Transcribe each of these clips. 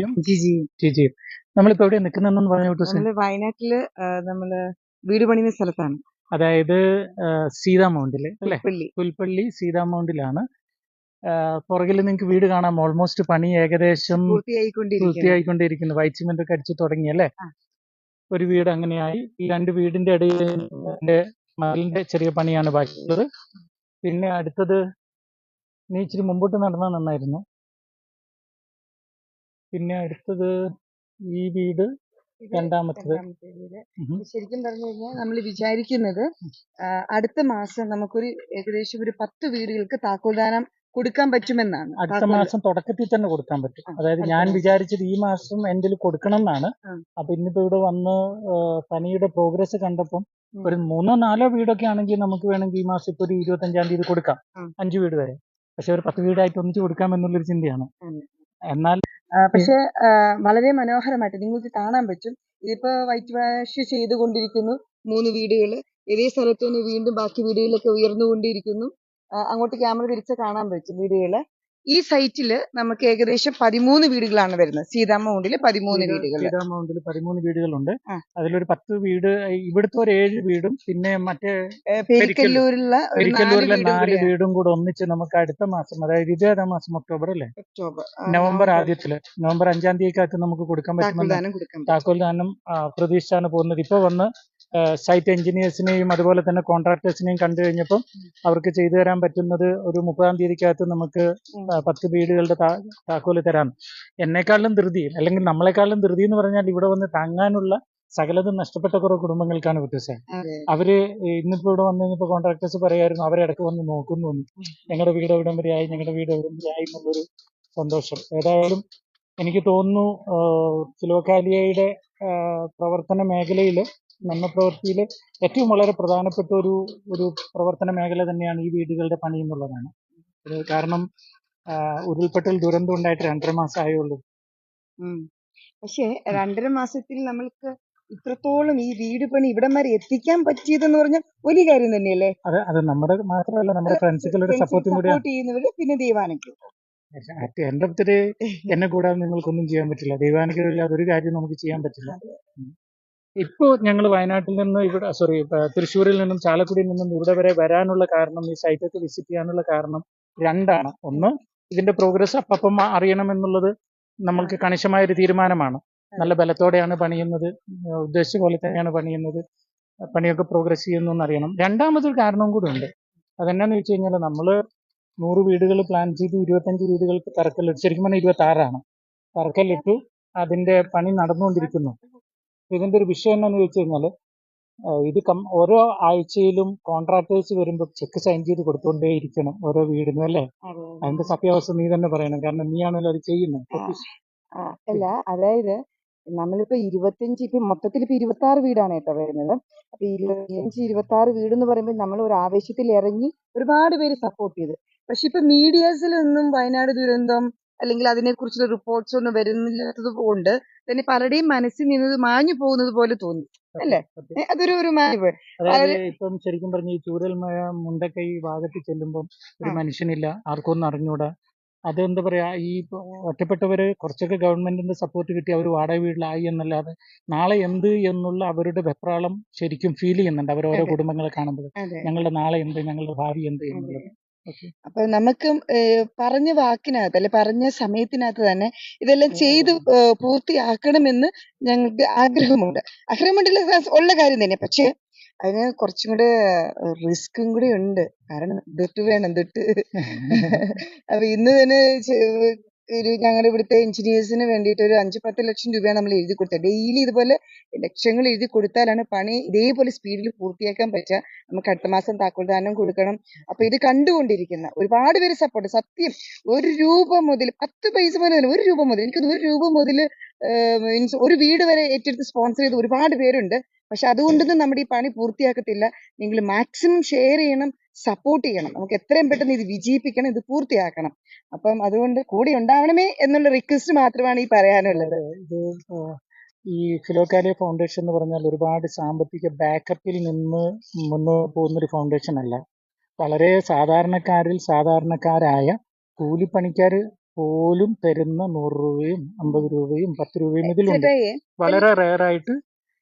ജിജിയും ജിജി ജിജിയും നമ്മളിപ്പോ എവിടെ നിൽക്കുന്നതെന്ന് പറഞ്ഞു വയനാട്ടിൽ നമ്മൾ വീട് പണിയുന്ന സ്ഥലത്താണ്. അതായത് സീതാ മൗണ്ടിൽ അല്ലെ? പുൽപ്പള്ളി. സീതാ മൗണ്ടിലാണ് പുറകിൽ നിങ്ങൾക്ക് വീട് കാണാം. ഓൾമോസ്റ്റ് പണി ഏകദേശം പൂർത്തിയായിക്കൊണ്ടിരിക്കുന്നു. വൈറ്റ് സിമെന്റ് ഒക്കെ അടിച്ചു തുടങ്ങി അല്ലേ? ഒരു വീട് അങ്ങനെയായി. ഈ രണ്ട് വീടിന്റെ ഇടയിൽ മതിലിന്റെ ചെറിയ പണിയാണ് ബാക്കിയുള്ളത്. പിന്നെ അടുത്തത് നീ ഇച്ചിരി മുമ്പോട്ട് നടന്നാൽ നന്നായിരുന്നു. പിന്നെ അടുത്തത് ഈ വീട് രണ്ടാമത്തേത്. ശരിക്കും പറഞ്ഞു കഴിഞ്ഞാൽ നമ്മൾ വിചാരിക്കുന്നത് അടുത്ത മാസം നമുക്കൊരു ഏകദേശം ഒരു പത്ത് വീടുകൾക്ക് താക്കോൽദാനം കൊടുക്കാൻ പറ്റുമെന്നാണ്. അടുത്ത മാസം തുടക്കത്തിൽ തന്നെ കൊടുക്കാൻ പറ്റും. അതായത് ഞാൻ. വിചാരിച്ചത് ഈ മാസം എൻഡിൽ കൊടുക്കണം എന്നാണ്. അപ്പൊ ഇന്നിപ്പോ ഇവിടെ വന്ന് പനിയുടെ പ്രോഗ്രസ് കണ്ടപ്പം ഒരു മൂന്നോ നാലോ വീടൊക്കെ ആണെങ്കിൽ നമുക്ക് വേണമെങ്കിൽ ഈ മാസം ഇപ്പൊ ഒരു ഇരുപത്തഞ്ചാം തീയതി കൊടുക്കാം. അഞ്ചു വീട് വരെ. പക്ഷെ ഒരു പത്ത് വീടായിട്ട് ഒന്നിച്ച് കൊടുക്കാം എന്നുള്ളൊരു ചിന്തയാണ്. എന്നാൽ പക്ഷെ വളരെ മനോഹരമായിട്ട് നിങ്ങൾക്ക് കാണാൻ പറ്റും. ഇതിപ്പോ വൈറ്റ് വാഷ് ചെയ്തുകൊണ്ടിരിക്കുന്നു മൂന്ന് വീടുകൾ ഇതേ സ്ഥലത്ത് തന്നെ വീണ്ടും ബാക്കി വീടുകളിലൊക്കെ ഉയർന്നുകൊണ്ടിരിക്കുന്നു. കൊണ്ടിരിക്കുന്നു അങ്ങോട്ട് ക്യാമറ തിരിച്ച് കാണാൻ പറ്റും വീടുകൾ. ഈ സൈറ്റിൽ നമുക്ക് ഏകദേശം പതിമൂന്ന് വീടുകളാണ് വരുന്നത്. സീതാ സീതാമൗണ്ടിൽ പതിമൂന്ന് വീടുകൾ മൗണ്ടിൽ പതിമൂന്ന് വീടുകളുണ്ട്. അതിലൊരു പത്ത് വീട് ഇവിടുത്തെ ഒരു ഏഴ് വീടും പിന്നെ മറ്റേ പെരിക്കല്ലൂരിലുള്ള പെരിക്കല്ലൂരിലെ വീടും നാല് വീടും കൂടെ ഒന്നിച്ച് നമുക്ക് അടുത്ത മാസം അതായത് ഇരുപതാം മാസം ഒക്ടോബർ അല്ലേ? ഒക്ടോബർ. നവംബർ ആദ്യത്തിൽ. നവംബർ അഞ്ചാം തീയതിക്കകത്ത് നമുക്ക് കൊടുക്കാൻ പറ്റുമെന്ന് താക്കോൽദാനം. താക്കോൽ ദാനം പ്രതീക്ഷിച്ചാണ് പോകുന്നത്. ഇപ്പൊ വന്ന് സൈറ്റ് എഞ്ചിനീയേഴ്സിനെയും അതുപോലെ തന്നെ കോൺട്രാക്ടേഴ്സിനെയും കണ്ടു കഴിഞ്ഞപ്പം അവർക്ക് ചെയ്തു തരാൻ പറ്റുന്നത് ഒരു മുപ്പതാം തീയതിക്കകത്ത് നമുക്ക് പത്ത് വീടുകളുടെ താക്കോൽ തരാം. എന്നെക്കാളും ധൃതി അല്ലെങ്കിൽ നമ്മളെക്കാളും ധൃതി എന്ന് പറഞ്ഞാൽ ഇവിടെ വന്ന് താങ്ങാനുള്ള സകലതും നഷ്ടപ്പെട്ട കുറെ കുടുംബങ്ങൾക്കാണ് വ്യത്യസ്തം അതെ. അവർ ഇന്നിപ്പോ ഇവിടെ വന്നു കഴിഞ്ഞപ്പോ കോൺട്രാക്ടേഴ്സ് പറയായിരുന്നു അവരിടക്ക് വന്ന് നോക്കുന്നു ഞങ്ങളുടെ വീട് എവിടം വരെ ആയി ഞങ്ങളുടെ വീട് എവിടം വരെ ആയി എന്നുള്ളൊരു സന്തോഷം. ഏതായാലും എനിക്ക് തോന്നുന്നു ചിലവക്കാലിയയുടെ പ്രവർത്തന മേഖലയിൽ നമ്മ പ്രവൃത്തിയിൽ ഏറ്റവും വളരെ പ്രധാനപ്പെട്ട ഒരു ഒരു പ്രവർത്തന മേഖല തന്നെയാണ് ഈ വീടുകളുടെ പണി എന്നുള്ളതാണ്. കാരണം ഉരുൾപൊട്ടൽ ദുരന്തം ഉണ്ടായിട്ട് രണ്ടര മാസം ആയുള്ളൂ പക്ഷേ രണ്ടര മാസത്തിൽ നമ്മൾക്ക് ഇത്രത്തോളം ഈ വീട് പണി ഇവിടം വരെ എത്തിക്കാൻ പറ്റിയതെന്ന് പറഞ്ഞാൽ വലിയ കാര്യം തന്നെയല്ലേ? അത് അത് നമ്മുടെ മാത്രമല്ല നമ്മുടെ ഫ്രണ്ട്സുകളുടെ സപ്പോർട്ടും കൂടി ചെയ്യുന്നവര് പിന്നെ ദൈവാനയ്ക്കും എന്റെ അടുത്തൊരു എന്നെ കൂടാതെ നിങ്ങൾക്കൊന്നും ചെയ്യാൻ പറ്റില്ല. ദൈവാനുഗ്രഹമില്ലാതെ ഒരു കാര്യം നമുക്ക് ചെയ്യാൻ പറ്റില്ല. ഉം. ഇപ്പോ ഞങ്ങൾ വയനാട്ടിൽ നിന്ന് ഇവിടെ സോറി തൃശ്ശൂരിൽ നിന്നും ചാലക്കുടിയിൽ നിന്നും ഇവിടെ വരെ വരാനുള്ള കാരണം ഈ സൈറ്റൊക്കെ വിസിറ്റ് ചെയ്യാനുള്ള കാരണം രണ്ടാണ്. ഒന്ന് ഇതിന്റെ പ്രോഗ്രസ് അപ്പം അറിയണമെന്നുള്ളത് നമ്മൾക്ക് കണിശമായ ഒരു തീരുമാനമാണ്. നല്ല ബലത്തോടെയാണ് പണിയുന്നത്. ഉദ്ദേശിച്ച പോലെ തന്നെയാണ് പണിയുന്നത്. പണിയൊക്കെ പ്രോഗ്രസ് ചെയ്യുന്നു എന്നറിയണം. രണ്ടാമതൊരു കാരണവും കൂടെ ഉണ്ട്. അതെന്നാന്ന് വെച്ച് കഴിഞ്ഞാൽ നമ്മൾ നൂറ് വീടുകൾ പ്ലാൻ ചെയ്ത് ഇരുപത്തഞ്ച് വീടുകൾക്ക് തറക്കല്ലിട്ട്. ശരിക്കും പറഞ്ഞാൽ ഇരുപത്തി ആറാണ് തറക്കല്ലിട്ടു. അതിന്റെ പണി നടന്നുകൊണ്ടിരിക്കുന്നു. ഇതിന്റെ ഒരു വിഷയം എന്താണെന്ന് വെച്ച് കഴിഞ്ഞാൽ ഇത് കം- ഓരോ ആഴ്ചയിലും കോൺട്രാക്ടേഴ്സ് വരുമ്പോൾ ചെക്ക് സൈൻ ചെയ്ത് കൊടുത്തുകൊണ്ടേ ഇരിക്കണം ഓരോ വീടിനും അല്ലേ? അതിന്റെ സത്യാവസ്ഥ നീ തന്നെ പറയണം. കാരണം നീയാണല്ലോ അത് ചെയ്യുന്നത്. അല്ല അതായത് നമ്മളിപ്പോ ഇരുപത്തിയഞ്ച് ഇപ്പൊ മൊത്തത്തിൽ ഇപ്പൊ ഇരുപത്തി ആറ് വീടാണ് കേട്ടോ വരുന്നത്. അപ്പൊ ഇരുപത്തിയഞ്ച് ഇരുപത്തി ആറ് വീട് എന്ന് പറയുമ്പോൾ നമ്മൾ ഒരു ആവേശത്തിൽ ഇറങ്ങി ഒരുപാട് പേര് സപ്പോർട്ട് ചെയ്ത്. പക്ഷെ ഇപ്പൊ മീഡിയാസിലൊന്നും വയനാട് ദുരന്തം അല്ലെങ്കിൽ അതിനെ കുറിച്ചുള്ള റിപ്പോർട്ട്സ് ഒന്നും വരുന്നില്ലാത്തത് കൊണ്ട് തന്നെ പലരുടെയും മനസ്സിൽ നിന്ന് മാഞ്ഞു പോകുന്നത് പോലെ തോന്നി. അല്ലേ? അതൊരു ഒരു ഇപ്പം ശരിക്കും പറഞ്ഞ ഈ ചൂരൽമഴ മുണ്ടക്കൈ ഭാഗത്ത് ചെല്ലുമ്പോൾ ഒരു. മനുഷ്യനില്ല ആർക്കൊന്നും അറിഞ്ഞൂടാ. അത് എന്താ പറയാ ഈ ഒറ്റപ്പെട്ടവര് കുറച്ചൊക്കെ ഗവൺമെന്റിന്റെ സപ്പോർട്ട് കിട്ടി അവർ വാടക വീട്ടിലായി എന്നല്ലാതെ നാളെ എന്ത് എന്നുള്ള അവരുടെ വെപ്രാളം ശരിക്കും ഫീൽ ചെയ്യുന്നുണ്ട് അവർ ഓരോ കുടുംബങ്ങളെ കാണുമ്പോൾ ഞങ്ങളുടെ നാളെ എന്ത് ഞങ്ങളുടെ ഭാവി എന്ത് എന്നുള്ളത്. അപ്പൊ നമുക്ക് പറഞ്ഞ വാക്കിനകത്ത് അല്ലെ പറഞ്ഞ സമയത്തിനകത്ത് തന്നെ ഇതെല്ലാം ചെയ്ത് പൂർത്തിയാക്കണമെന്ന് ഞങ്ങൾക്ക് ആഗ്രഹമുണ്ട്. ആഗ്രഹമുണ്ടല്ല ഉള്ള കാര്യം തന്നെ. പക്ഷെ അതിന് കുറച്ചും കൂടെ റിസ്ക്കും കൂടി ഉണ്ട്. കാരണം ദുട്ട് വേണം ദുട്ട് അപ്പൊ ഇന്ന് തന്നെ ഒരു ഞങ്ങളുടെ ഇവിടുത്തെ എഞ്ചിനീയേഴ്സിന് വേണ്ടിയിട്ട് ഒരു അഞ്ച് പത്ത് ലക്ഷം രൂപയാണ് നമ്മൾ എഴുതി കൊടുത്തത് ഡെയിലി ഇതുപോലെ ലക്ഷങ്ങൾ എഴുതി കൊടുത്താലാണ് പണി ഇതേപോലെ സ്പീഡിൽ പൂർത്തിയാക്കാൻ പറ്റുക. നമുക്ക് അടുത്ത മാസം താക്കോൽ ദാനം കൊടുക്കണം. അപ്പൊ ഇത് കണ്ടുകൊണ്ടിരിക്കുന്ന ഒരുപാട് പേര് സപ്പോർട്ട് സത്യം ഒരു രൂപ മുതൽ പത്ത് പൈസ മുതൽ ഒരു രൂപ മുതൽ എനിക്ക് ഒരു രൂപ മുതൽ മീൻസ് ഒരു വീട് വരെ ഏറ്റെടുത്ത് സ്പോൺസർ ചെയ്ത ഒരുപാട് പേരുണ്ട്. പക്ഷെ അതുകൊണ്ടൊന്നും നമ്മുടെ ഈ പണി പൂർത്തിയാക്കത്തില്ല. നിങ്ങൾ മാക്സിമം ഷെയർ ചെയ്യണം. സപ്പോർട്ട് ചെയ്യണം. നമുക്ക് എത്രയും പെട്ടെന്ന് ഇത് വിജയിപ്പിക്കണം ഇത് പൂർത്തിയാക്കണം. അപ്പം അതുകൊണ്ട് കൂടെ ഉണ്ടാവണമേ എന്നുള്ള റിക്വസ്റ്റ് മാത്രമാണ് ഈ പറയാനുള്ളത്. ഇത് ഈ ഫിലോകാലിയ ഫൗണ്ടേഷൻ എന്ന് പറഞ്ഞാൽ ഒരുപാട് സാമ്പത്തിക ബാക്കപ്പിൽ നിന്ന് മുന്നോട്ട് പോകുന്ന ഒരു ഫൗണ്ടേഷൻ അല്ല. വളരെ സാധാരണക്കാരിൽ സാധാരണക്കാരായ കൂലിപ്പണിക്കാർ പോലും തരുന്ന നൂറ് രൂപയും അമ്പത് രൂപയും പത്ത് രൂപയും ഇതിലുണ്ട്. വളരെ റെയർ റെയറായിട്ട്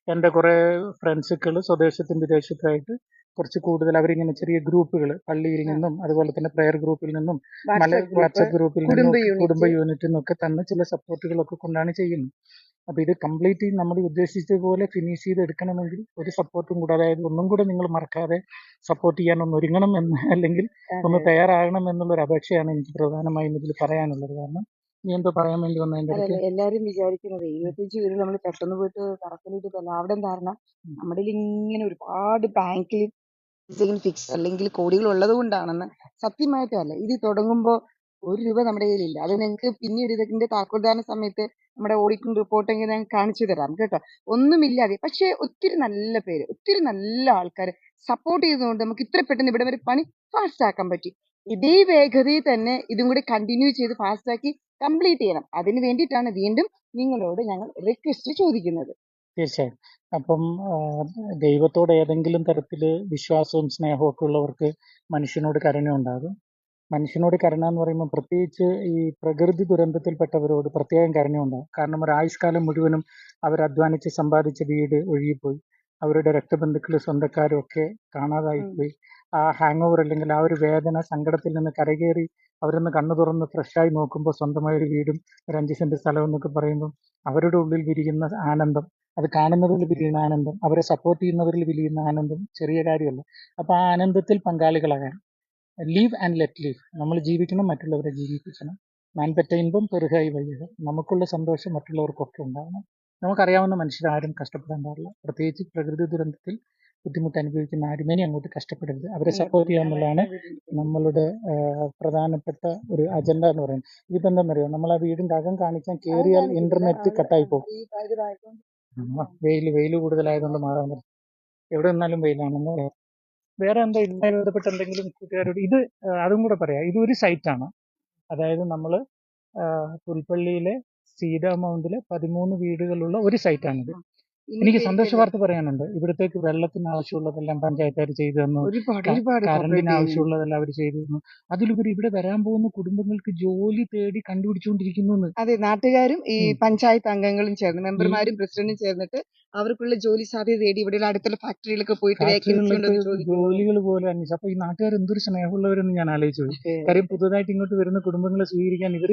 എന്റെ കുറേ ഫ്രണ്ട്സുകൾ സ്വദേശത്തും വിദേശത്തുമായിട്ട് കുറച്ച് കൂടുതൽ അവരിങ്ങനെ ചെറിയ ഗ്രൂപ്പുകൾ പള്ളിയിൽ നിന്നും അതുപോലെ തന്നെ പ്രെയർ ഗ്രൂപ്പിൽ നിന്നും മല വാട്സാപ്പ് ഗ്രൂപ്പിൽ നിന്നും കുടുംബ യൂണിറ്റിൽ നിന്നൊക്കെ തന്നെ ചില സപ്പോർട്ടുകളൊക്കെ കൊണ്ടാണ് ചെയ്യുന്നത്. അപ്പൊ ഇത് കംപ്ലീറ്റ് നമ്മൾ ഉദ്ദേശിച്ച പോലെ ഫിനിഷ് ചെയ്ത് എടുക്കണമെങ്കിൽ ഒരു സപ്പോർട്ടും കൂടെ അതായത് ഒന്നും കൂടെ നിങ്ങൾ മറക്കാതെ സപ്പോർട്ട് ചെയ്യാൻ ഒന്ന് ഒരുങ്ങണം എന്ന് അല്ലെങ്കിൽ ഒന്ന് തയ്യാറാകണം എന്നുള്ള ഒരു അപേക്ഷയാണ് എനിക്ക് പ്രധാനമായും ഇതിൽ പറയാനുള്ളത്. കാരണം നീ എന്തോ പറയാൻ വേണ്ടി അതല്ല എല്ലാരും വിചാരിക്കുന്നത് എഴുപത്തിയഞ്ച് പേര് നമ്മൾ പെട്ടെന്ന് പോയിട്ട് കറക്കലിട്ട് തന്നെ അവിടെ കാരണം നമ്മുടെ ഇങ്ങനെ ഒരുപാട് ബാങ്കിൽ ഫിക്സ് അല്ലെങ്കിൽ കോടികൾ ഉള്ളത് കൊണ്ടാണെന്ന് സത്യമായിട്ടും അല്ല. ഇത് തുടങ്ങുമ്പോൾ ഒരു രൂപ നമ്മുടെ കയ്യിലില്ല. അത് നിങ്ങൾക്ക് പിന്നീട് ഇതിന്റെ താക്കോൽദാന സമയത്ത് നമ്മുടെ ഓഡിറ്റിംഗ് റിപ്പോർട്ടെങ്കിൽ ഞാൻ കാണിച്ചു തരാം കേട്ടോ. ഒന്നുമില്ലാതെ പക്ഷേ ഒത്തിരി നല്ല പേര് ഒത്തിരി നല്ല ആൾക്കാർ സപ്പോർട്ട് ചെയ്തുകൊണ്ട് നമുക്ക് ഇത്ര പെട്ടെന്ന് ഇവിടെ വരെ പണി ഫാസ്റ്റ് ആക്കാൻ പറ്റി. ഇതേ വേഗതയിൽ തന്നെ ഇതും കൂടി കണ്ടിന്യൂ ചെയ്ത് ഫാസ്റ്റ് ആക്കി കംപ്ലീറ്റ് ചെയ്യണം. അതിന് വേണ്ടിയിട്ടാണ് വീണ്ടും നിങ്ങളോട് ഞങ്ങൾ റിക്വസ്റ്റ് ചോദിക്കുന്നത്. തീർച്ചയായും. അപ്പം ദൈവത്തോട് ഏതെങ്കിലും തരത്തിൽ വിശ്വാസവും സ്നേഹവും ഒക്കെ ഉള്ളവർക്ക് മനുഷ്യനോട് കരുണ ഉണ്ടാകും. മനുഷ്യനോട് കരുണ എന്ന് പറയുമ്പോൾ പ്രത്യേകിച്ച് ഈ പ്രകൃതി ദുരന്തത്തിൽപ്പെട്ടവരോട് പ്രത്യേകം കരുണ ഉണ്ടാകും. കാരണം ഒരു ആയുഷ്കാലം മുഴുവനും അവർ അധ്വാനിച്ച് സമ്പാദിച്ച വീട് ഒഴുകിപ്പോയി. അവരുടെ രക്തബന്ധുക്കൾ സ്വന്തക്കാരും ഒക്കെ കാണാതായി പോയി ആ ഹാങ് ഓവർ അല്ലെങ്കിൽ ആ ഒരു വേദന സങ്കടത്തിൽ നിന്ന് കരകയറി അവരൊന്ന് കണ്ണു തുറന്ന് ഫ്രഷായി നോക്കുമ്പോൾ സ്വന്തമായ ഒരു വീടും ഒരു അഞ്ച് സെന്റ് സ്ഥലം എന്നൊക്കെ പറയുമ്പോൾ അവരുടെ ഉള്ളിൽ വിരിയുന്ന ആനന്ദം അത് കാണുന്നവരിൽ വിരിയുന്ന ആനന്ദം അവരെ സപ്പോർട്ട് ചെയ്യുന്നവരിൽ വിരിയുന്ന ആനന്ദം ചെറിയ കാര്യമല്ല. അപ്പൊ ആ ആനന്ദത്തിൽ പങ്കാളികളാകാൻ ലീവ് ആൻഡ് ലെറ്റ് ലീവ് നമ്മൾ ജീവിക്കണം മറ്റുള്ളവരെ ജീവിപ്പിക്കണം. മാൻപറ്റ ഇൻപം പെരുകായി വയ്യുക നമുക്കുള്ള സന്തോഷം മറ്റുള്ളവർക്കൊക്കെ ഉണ്ടാകണം നമുക്കറിയാവുന്ന മനുഷ്യരാരും കഷ്ടപ്പെടാൻ പാടില്ല പ്രത്യേകിച്ച് പ്രകൃതി ദുരന്തത്തിൽ ബുദ്ധിമുട്ട് അനുഭവിക്കുന്ന ആരുമേനെ അങ്ങോട്ട് കഷ്ടപ്പെടരുത്. അവരെ സപ്പോർട്ട് ചെയ്യുക എന്നുള്ളതാണ് നമ്മളുടെ പ്രധാനപ്പെട്ട ഒരു അജണ്ട എന്ന് പറയുന്നത്. ഇതിപ്പോ എന്താണെന്നറിയോ നമ്മൾ ആ വീടിന്റെ അകം കാണിക്കാൻ കയറിയാൽ ഇന്റർനെറ്റ് കട്ടായി പോകും വെയിൽ വെയിൽ കൂടുതലായതുകൊണ്ട് മാറാൻ പറ്റും എവിടെ നിന്നാലും വെയിലാണെന്ന് പറയാം. വേറെ എന്താ ഇതുമായി ബന്ധപ്പെട്ട എന്തെങ്കിലും കൂട്ടുകാരോട് ഇത് അതും കൂടെ പറയാം. ഇതൊരു സൈറ്റാണ് അതായത് നമ്മൾ പുൽപ്പള്ളിയിലെ സീതാ മൗണ്ടിലെ പതിമൂന്ന് വീടുകളുള്ള ഒരു സൈറ്റാണിത് എനിക്ക് സന്തോഷ വാർത്ത പറയാനുണ്ട്. ഇവിടത്തേക്ക് വെള്ളത്തിന് ആവശ്യമുള്ളതെല്ലാം പഞ്ചായത്തുകാർ ചെയ്തു തന്നു കറണ്ടിന് ആവശ്യമുള്ളതെല്ലാം അവർ ചെയ്തു തന്നു അതിലുപരി ഇവിടെ വരാൻ പോകുന്ന കുടുംബങ്ങൾക്ക് ജോലി തേടി കണ്ടുപിടിച്ചുകൊണ്ടിരിക്കുന്നു എന്ന്. അതെ നാട്ടുകാരും ഈ പഞ്ചായത്ത് അംഗങ്ങളും ചേർന്ന് മെമ്പർമാരും പ്രസിഡന്റും ചേർന്നിട്ട് അവർക്കുള്ള ജോലി സാധ്യത തേടി ഇവിടെയുള്ള അടുത്തുള്ള ഫാക്ടറിയിലൊക്കെ പോയിട്ട് ജോലികൾ പോലെ അന്വേഷിച്ചു. അപ്പൊ ഈ നാട്ടുകാർ എന്തൊരു സ്നേഹമുള്ളവരെന്ന് ഞാൻ ആലോചിച്ചു. കാര്യം പുതുതായിട്ട് ഇങ്ങോട്ട് വരുന്ന കുടുംബങ്ങളെ സ്വീകരിക്കാൻ ഇവർ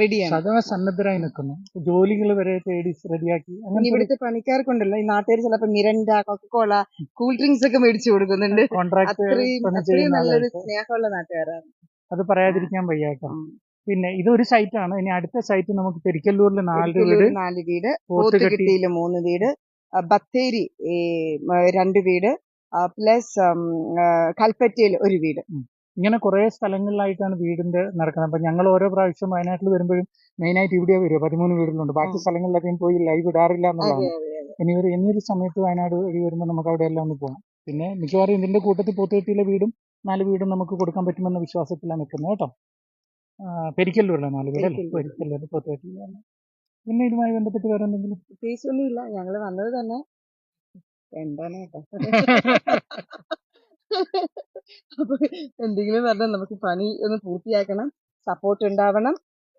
റെഡിയാണ്. സദാ സന്നദ്ധരായി നിൽക്കുന്നു. ജോലികൾ വരെ തേടി റെഡിയാക്കി. അങ്ങനെ ഇവിടുത്തെ പണിക്കാർക്കുണ്ടല്ലോ. ഈ നാട്ടുകാർ ചിലപ്പോൾ മിരണ്ട കൊക്കക്കോള കൂൾ ഡ്രിങ്ക്സ് ഒക്കെ മേടിച്ചു കൊടുക്കുന്നുണ്ട്. അത്രയും നല്ലൊരു സ്നേഹമുള്ള നാട്ടുകാരാണ്. അത് പറയാതിരിക്കാൻ വയ്യാട്ടോ. പിന്നെ ഇതൊരു സൈറ്റാണ് ഇനി അടുത്ത സൈറ്റ് നമുക്ക് പെരിക്കല്ലൂരിൽ നാല് വീട് നാല് വീട്. മൂന്ന് വീട്. ബത്തേരി രണ്ട് വീട് പ്ലസ് കൽപ്പറ്റയിൽ ഒരു വീട്. ഇങ്ങനെ കുറേ സ്ഥലങ്ങളിലായിട്ടാണ് വീടിന്റെ നടക്കുന്നത്. അപ്പൊ ഞങ്ങൾ ഓരോ പ്രാവശ്യം വയനാട്ടിൽ വരുമ്പോഴും മെയിനായിട്ട് ഇവിടെ വരിക. പതിമൂന്ന് വീടുകളുണ്ട്. ബാക്കി സ്ഥലങ്ങളിലൊക്കെയും സ്ഥലങ്ങളിലൊക്കെ പോയി ലൈവ് ഇടാറില്ല എന്നുള്ളതാണ്. ഇനി ഒരു എന്നൊരു സമയത്ത് വയനാട് വഴി വരുമ്പോൾ നമുക്ക് അവിടെ എല്ലാം ഒന്ന് പോകാം പിന്നെ മിക്കവാറും ഇതിന്റെ കൂട്ടത്തിൽ പോത്തുകെട്ടിയിലെ വീടും നാല് വീടും നമുക്ക് കൊടുക്കാൻ പറ്റുമെന്ന വിശ്വാസത്തിലാണ് നിൽക്കുന്നത്. കേട്ടോ? ആ, പെരിക്കല്ലൂരിലെ നാല് വീട്. പെരിക്കല്ലൂർ പോത്തുകെട്ടിയിലാണ് പിന്നെ ഇതുമായി ബന്ധപ്പെട്ട് വേറെ എന്തെങ്കിലും? പ്രത്യേകിച്ചൊന്നും ഇല്ല ഞങ്ങൾ വന്നത് തന്നെ എന്താണ് കേട്ടോ അപ്പൊ എന്തെങ്കിലും പറഞ്ഞാൽ നമുക്ക് പണി ഒന്ന് പൂർത്തിയാക്കണം. സപ്പോർട്ട് ഉണ്ടാവണം.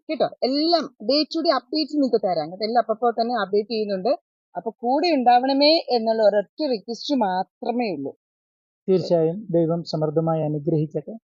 കേട്ടോ? എല്ലാം ഡേ ടു ഡേ അപ്ഡേറ്റ്സ് നിങ്ങൾക്ക് തരാം. കേട്ടോ? എല്ലാം അപ്പപ്പോ തന്നെ അപ്ഡേറ്റ് ചെയ്യുന്നുണ്ട്. അപ്പൊ കൂടെ ഉണ്ടാവണമേ എന്നുള്ള ഒരൊറ്റ റിക്വസ്റ്റ് മാത്രമേ ഉള്ളൂ. തീർച്ചയായും ദൈവം സമൃദ്ധമായി അനുഗ്രഹിക്കട്ടെ.